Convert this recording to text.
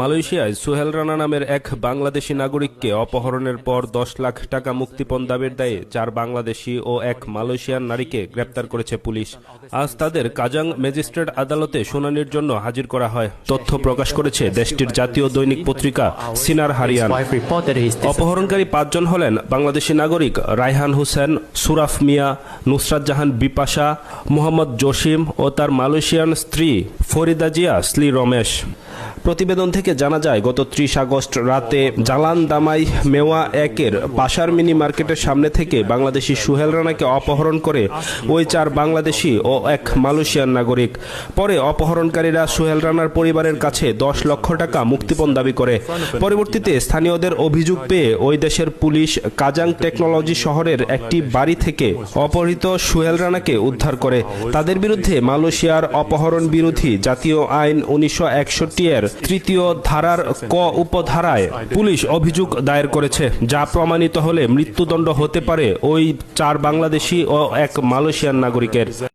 মালয়েশিয়ায় সুহেল রানা নামের এক বাংলাদেশি নাগরিককে অপহরণের পর দশ লাখ টাকা মুক্তিপণ দাবির দায়ে চার বাংলাদেশি ও এক মালয়েশিয়ান নারীকে গ্রেপ্তার করেছে পুলিশ। আজ তাদের কাজাং ম্যাজিস্ট্রেট আদালতে শুনানির জন্য হাজির করা হয়। তথ্য প্রকাশ করেছে দেশটির জাতীয় দৈনিক পত্রিকা সিনার হারিয়ান। অপহরণকারী পাঁচজন হলেন বাংলাদেশি নাগরিক রায়হান হোসেন, সুরাফ মিয়া, নুসরাত জাহান বিপাশা, মোহাম্মদ জসিম ও তার মালয়েশিয়ান স্ত্রী ফরিদা জিয়া শ্লী mexe. প্রতিবেদন থেকে জানা যায়, গত ত্রিশ আগস্ট রাতে জালান দামাই মেওয়া একের পাশার মিনি মার্কেটের সামনে থেকে বাংলাদেশি সুহেল রানাকে অপহরণ করে ওই চার বাংলাদেশি ও এক মালয়েশিয়ান নাগরিক। পরে অপহরণকারীরা সুহেল রানার পরিবারের কাছে দশ লক্ষ টাকা মুক্তিপণ দাবি করে। পরবর্তীতে স্থানীয়দের অভিযোগ পেয়ে ওই দেশের পুলিশ কাজাং টেকনোলজি শহরের একটি বাড়ি থেকে অপহৃত সুহেল রানাকে উদ্ধার করে। তাদের বিরুদ্ধে মালয়েশিয়ার অপহরণ বিরোধী জাতীয় আইন উনিশশো একষট্টি এর তৃতীয় ধারার ক উপধারায় পুলিশ অভিযোগ দায়ের করেছে, যা প্রমাণিত হলে মৃত্যুদণ্ড হতে পারে ওই চার বাংলাদেশি ও এক মালয়েশিয়ান নাগরিকের।